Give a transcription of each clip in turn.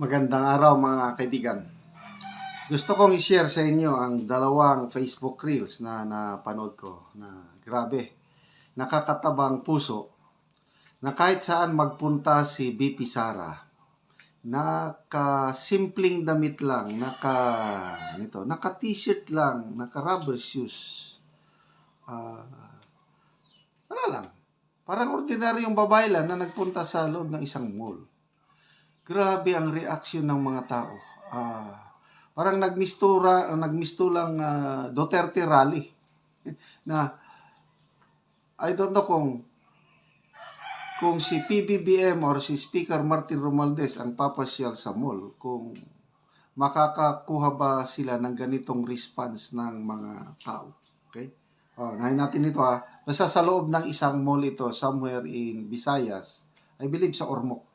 Magandang araw mga kaibigan. Gusto kong i-share sa inyo ang dalawang Facebook Reels na napanood ko na grabe, nakakatabang puso na kahit saan magpunta si BP Sara, naka-simpleng damit lang, naka, nito, naka-t-shirt lang, naka-rubber shoes. Ah, wala lang. Parang ordinaryong babae lang na nagpunta sa loob ng isang mall. Grabe ang reaksyon ng mga tao. Ah, parang nagmistura, nagmistulang ah, Duterte rally. na I don't know kung kung si PBBM or si Speaker Martin Romualdez ang papasyal sa mall, kung makakakuha ba sila ng ganitong response ng mga tao. Okay? Oh, nahin natin ito ha. Basta sa loob ng isang mall ito, somewhere in Visayas, I believe sa Ormoc.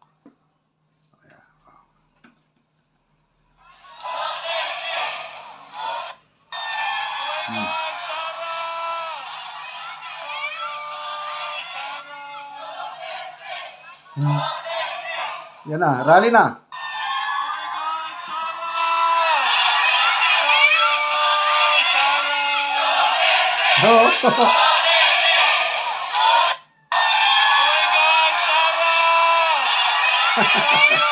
Hmm. Hmm. Yan na, rally na. Oh. Okay,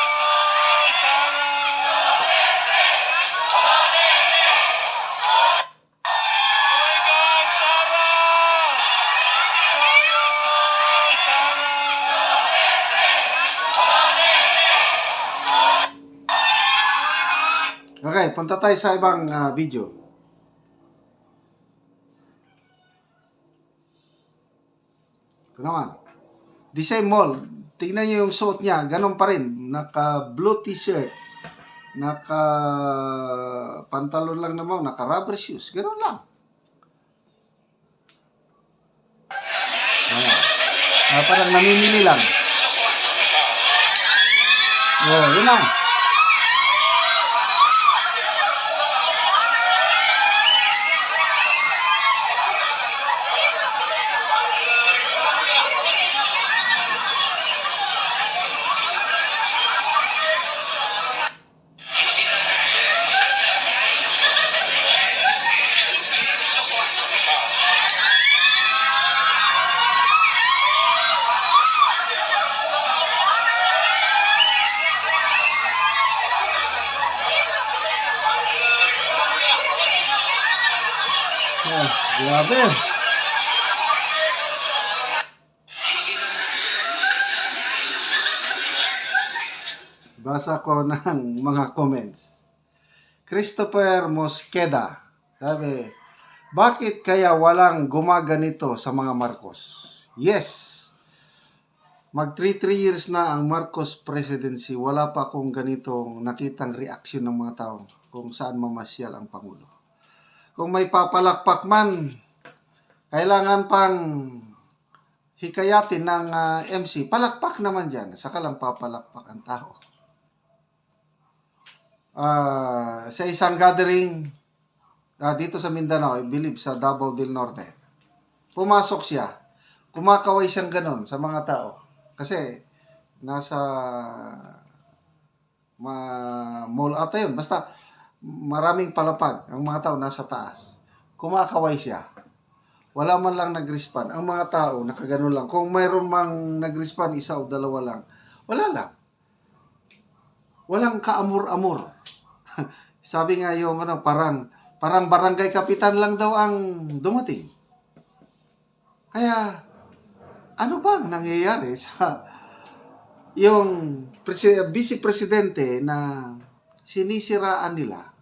punta tayo sa ibang ah, video. Ito naman. The same mall. Tingnan nyo yung suot niya. Ganon pa rin. Naka blue t-shirt. Naka pantalon lang naman. Naka rubber shoes. Ganon lang. Ayan. Ah, parang namimili lang. Oh, yun lang. Oh, grabe. Basa ko ng mga comments. Christopher Mosqueda, sabi, bakit kaya walang gumaganito sa mga Marcos? Yes, mag 3 years na ang Marcos presidency, wala pa akong ganitong nakitang reaksyon ng mga tao kung saan mamasyal ang Pangulo kung may papalakpak man, kailangan pang hikayatin ng ah, MC, palakpak naman dyan. Saka lang papalakpak ang tao. Ah, sa isang gathering ah, dito sa Mindanao, I believe sa Davao del Norte, pumasok siya. Kumakaway siyang ganon sa mga tao. Kasi nasa ma mall ata yun. Basta maraming palapag. Ang mga tao nasa taas. Kumakaway siya. Wala man lang nag-respond. Ang mga tao, nakagano lang. Kung mayroon mang nag-respond, isa o dalawa lang, wala lang. Walang kaamor-amor. Sabi nga yung ano, parang, parang barangay kapitan lang daw ang dumating. Kaya, ano bang nangyayari sa yung vice presidente na sinisiraan nila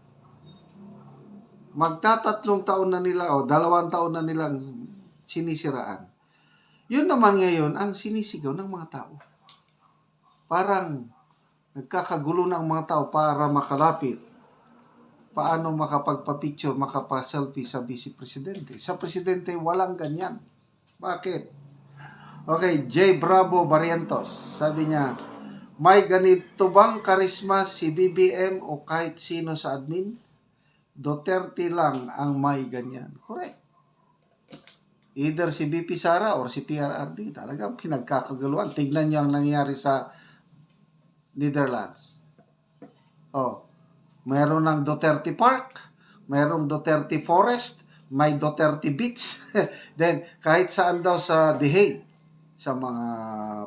magtatatlong taon na nila o dalawang taon na nilang sinisiraan. Yun naman ngayon ang sinisigaw ng mga tao. Parang nagkakagulo ng mga tao para makalapit. Paano makapagpa-picture, makapa-selfie sa vice presidente. Sa presidente, walang ganyan. Bakit? Okay, J. Bravo Barrientos. Sabi niya, may ganito bang karisma si BBM o kahit sino sa admin? Duterte lang ang may ganyan. Correct. Either si BP Sara or si PRRD. Talagang pinagkakaguluhan. Tignan niyo ang nangyari sa Netherlands. Oh, meron ng Duterte Park, merong Duterte Forest, may Duterte Beach. Then, kahit saan daw sa The Hague, sa mga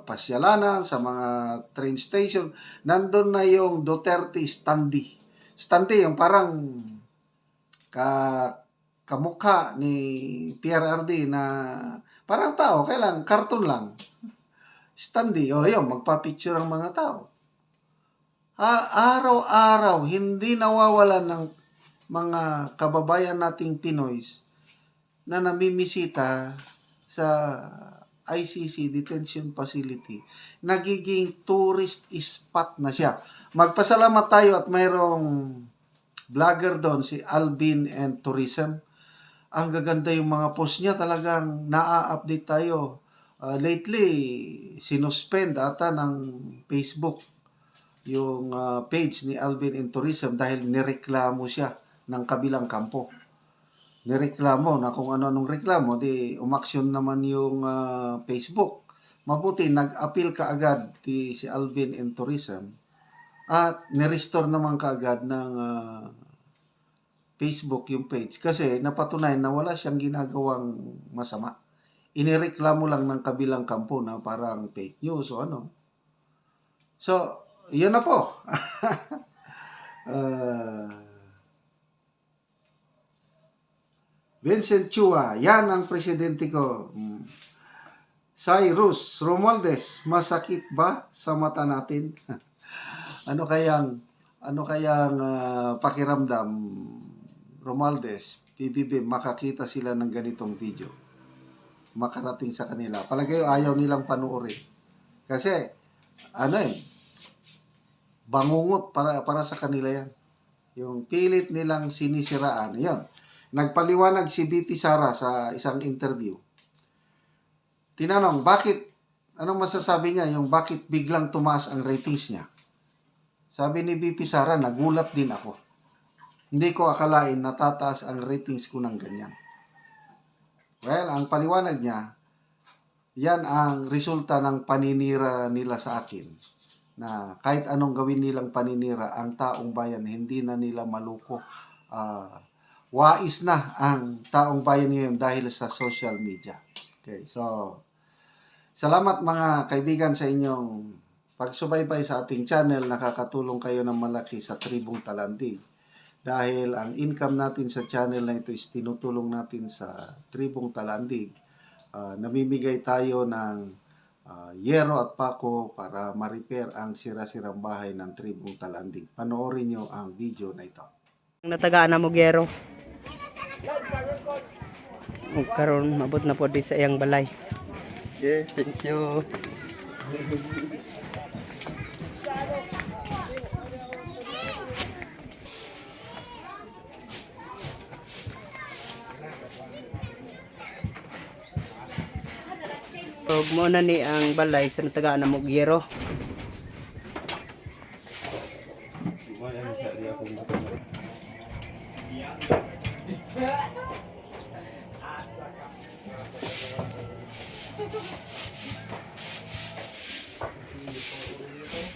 pasyalanan, sa mga train station, nandun na yung Duterte Standi. Standi, yung parang ka kamukha ni PRRD na parang tao, kailang cartoon lang. Standi, o yun, magpa-picture ang mga tao. Araw-araw, hindi nawawalan ng mga kababayan nating Pinoys na namimisita sa ICC detention facility. Nagiging tourist spot na siya. Magpasalamat tayo at mayroong vlogger doon, si Alvin and Tourism. Ang gaganda yung mga post niya, talagang naa-update tayo. Uh, lately, sinuspend ata ng Facebook yung uh, page ni Alvin and Tourism dahil nireklamo siya ng kabilang kampo. Nireklamo na kung ano-anong reklamo, di umaksyon naman yung uh, Facebook. Mabuti, nag-appeal ka agad di, si Alvin and Tourism at nirestore naman kaagad ng uh, Facebook yung page kasi napatunayan na wala siyang ginagawang masama. Inireklamo lang ng kabilang kampo na parang fake news o ano. So, yun na po. uh, Vincent Chua, yan ang presidente ko. Mm. Cyrus Romualdez, masakit ba sa mata natin? ano kayang ano kayang uh, pakiramdam Romualdez, PBB, makakita sila ng ganitong video. Makarating sa kanila. Palagay ayaw nilang panuorin. Kasi, ano eh, bangungot para, para sa kanila yan. Yung pilit nilang sinisiraan. Yan. Nagpaliwanag si BP Sara sa isang interview. Tinanong, bakit, anong masasabi niya, yung bakit biglang tumaas ang ratings niya? Sabi ni BP Sara, nagulat din ako. Hindi ko akalain na tataas ang ratings ko ng ganyan. Well, ang paliwanag niya, yan ang resulta ng paninira nila sa akin. Na kahit anong gawin nilang paninira, ang taong bayan hindi na nila maluko. Uh, wais na ang taong bayan ngayon dahil sa social media. Okay, so salamat mga kaibigan sa inyong pagsubaybay sa ating channel. Nakakatulong kayo ng malaki sa Tribong Talandig dahil ang income natin sa channel na ito is tinutulong natin sa Tribong Talandig. Uh, namimigay tayo ng uh, yero at pako para ma-repair ang sira-sirang bahay ng Tribong Talandig. Panoorin nyo ang video na ito. natagaan na mo gero. Ug karon mabot na po di sa iyang balay. Okay, thank you. Ug mo na ni ang balay sa natagaan na mo gero.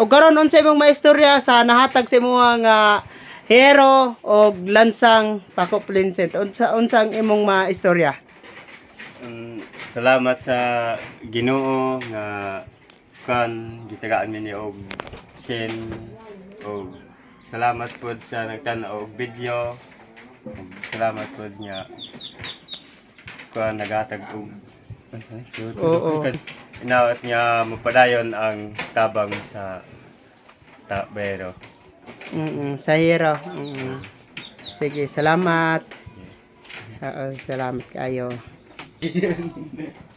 O karon unsa imong maistorya sa nahatag sa imong nga hero o lansang Paco Plincent. Unsa unsa ang imong maistorya? Um, salamat sa Ginoo nga kan gitagaan mi ni og sin og salamat pod sa nagtan-aw og video. Salamat pod nga kan nagatag og Oo. Inawat niya mapadayon ang tabang sa tabero. Mm, sa hero. Mm. Sige, salamat. Oo, salamat kayo.